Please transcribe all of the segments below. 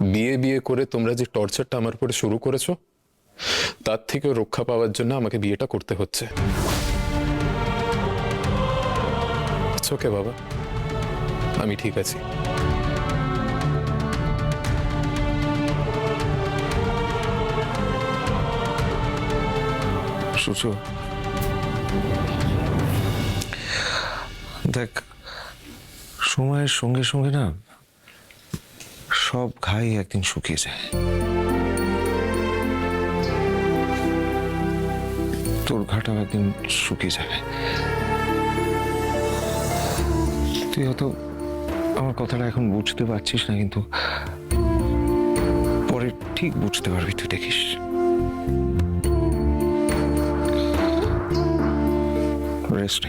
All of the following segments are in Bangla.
বিয়ে বিয়ে করে তোমরা যে টর্চারটা আমার উপরে শুরু করেছ, তার থেকে রক্ষা পাওয়ার জন্য আমাকে বিয়েটা করতে হচ্ছে। ওকে বাবা। আমি ঠিক আছি। সূর্য দেখ, সময়ের সঙ্গে সঙ্গে না সব ঘাই একদিন শুকিয়ে যায়। তোর ঘাটাও একদিন শুকিয়ে যাবে। তুই হয়তো আমার কথাটা এখন বুঝতে পারছিস না, কিন্তু পরে ঠিক বুঝতে পারবি তুই, দেখিস। রেস্ট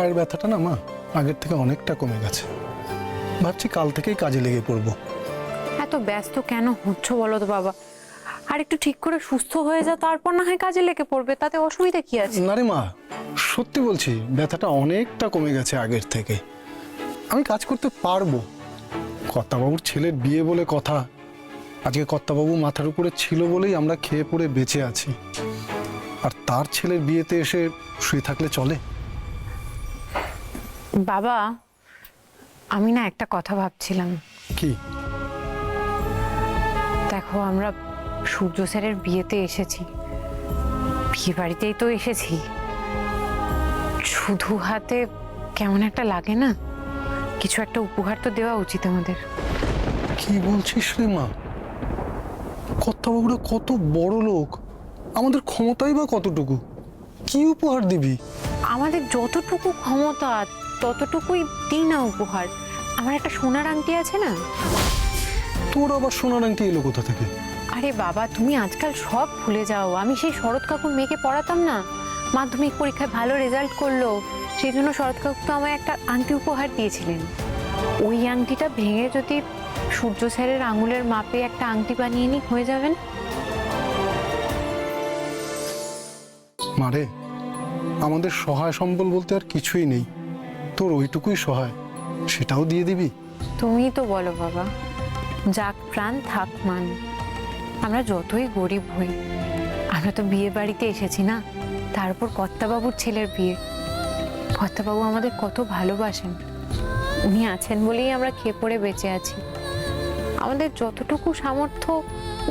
পায়ের ব্যথাটা না মা আগের থেকে অনেকটা কমে গেছে। ভাবছি কাল থেকেই কাজে লেগে পড়ব। এত ব্যস্ত কেন হচ্ছ বলো তো বাবা? আর একটু ঠিক করে সুস্থ হয়ে যা তারপর না হয় কাজে লেগে পড়বে তাতে অসুবিধা কি আছে? না রে মা সত্যি বলছি ব্যথাটা অনেকটা কমে গেছে আগের থেকে। আমি কাজ করতে পারব। কর্তাবাবুর ছেলের বিয়ে বলে কথা আজকে কর্তাবাবু মাথার উপরে ছিল বলেই আমরা খেয়ে পড়ে বেঁচে আছি। আর তার ছেলের বিয়েতে এসে শুয়ে থাকলে চলে? বাবা আমি না একটা কথা ভাবছিলাম। কি? দেখো আমরা সূর্য স্যারের বিয়েতে এসেছি। বিয়ে বাড়িতেই তো এসেছি। শুধু হাতে কেমন একটা লাগে না? কিছু একটা উপহার তো দেওয়া উচিত আমাদের। কি বলছিস রে মা? কর্তাবাবুরা কত বড় লোক। আমাদের ক্ষমতাই বা কতটুকু? কি উপহার দিবি? আমাদের যতটুকু ক্ষমতা ততটুকুই দিই না উপহার। আমার একটা সোনার আংটি আছে না? তোর আবার সোনার আংটি এলো কোথা থেকে? আরে বাবা তুমি আজকাল সব ভুলে যাও। আমি সেই শরৎ কাকুর মেয়েকে পড়াতাম না? মাধ্যমিক পরীক্ষায় ভালো রেজাল্ট করল। সেই জন্য শরৎ কাকু তো আমায় একটা আংটি উপহার দিয়েছিলেন। ওই আংটিটা ভেঙে যদি সূর্য স্যারের আঙুলের মাপে একটা আংটি বানিয়ে নি হয়ে যাবেন মারে আমাদের সহায় সম্বল বলতে আর কিছুই নেই। তোর ওইটুকুই সহায়, সেটাও দিয়ে দিবি। তুমি তো বলো বাবা, যাক প্রাণ থাক মান, আমরা যতই গরিব হই, আমরা তো বিয়ে বাড়িতে এসেছি না? তারপর কর্তাবাবুর ছেলের বিয়ে। কর্তাবাবু আমাদের কত ভালোবাসেন। উনি আছেন বলেই আমরা খেয়ে পড়ে বেঁচে আছি। আমাদের যতটুকু সামর্থ্য,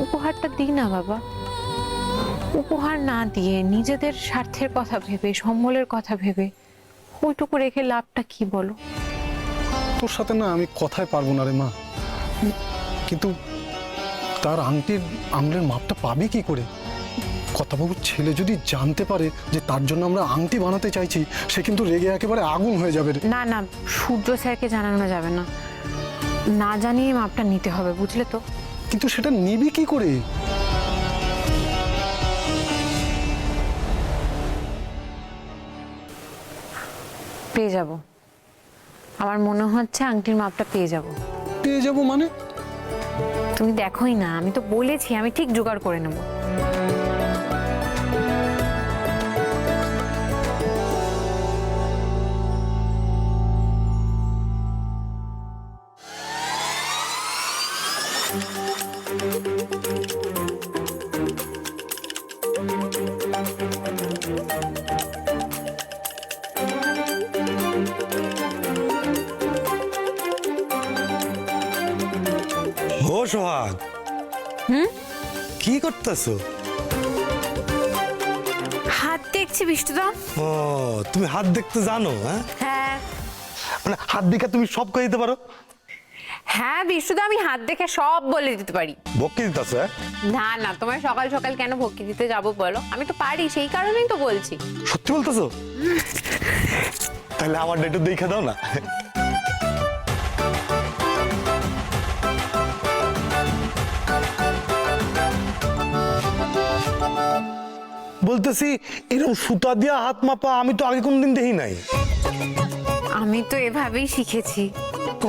উপহারটা দিই না বাবা। উপহার না দিয়ে নিজেদের স্বার্থের কথা ভেবে, সম্বলের কথা ভেবে ওইটুকু রেখে লাভটা কি বলো? তোর সাথে না আমি কথায় পারব না রে মা। কিন্তু তার আংটির আঙুলের মাপটা পাবে কি করে? কর্তাবাবুর ছেলে যদি জানতে পারে যে তার জন্য আমরা আংটি বানাতে চাইছি সে কিন্তু রেগে একেবারে আগুন হয়ে যাবে রে। না না সূর্য স্যারকে জানানো যাবে না। না জানিয়ে মাপটা নিতে হবে বুঝলে তো? কিন্তু সেটা নিবি কি করে? পেয়ে যাব। আমার মনে হচ্ছে আংটির মাপটা পেয়ে যাব। পেয়ে যাব মানে? তুমি দেখোই না আমি তো বলেছি আমি ঠিক জোগাড় করে নেব। ও সোহাগ। হুম? কি করতেছো? হাত দেখছি বিষ্ণুদা ও তুমি হাত দেখতে জানো হ্যাঁ? হ্যাঁ। মানে হাত দেখে তুমি সব করে দিতে পারো? হ্যাঁ বিষ্ণুদা আমি হাত দেখে সব বলে দিতে পারি। বকে দিতেছো হ্যাঁ? না না তোমায় সকাল সকাল কেন ভক্তি দিতে যাব বলো? আমি তো পারি সেই কারণেই তো বলছি। সত্যি বলতেছো? তাহলে আমার একটু দেখে দাও না। বলতেছি এরকম সুতা দিয়া হাত মাপা আমি তো আগে কোনদিন দেখি নাই। আমি তো এভাবেই শিখেছি। ক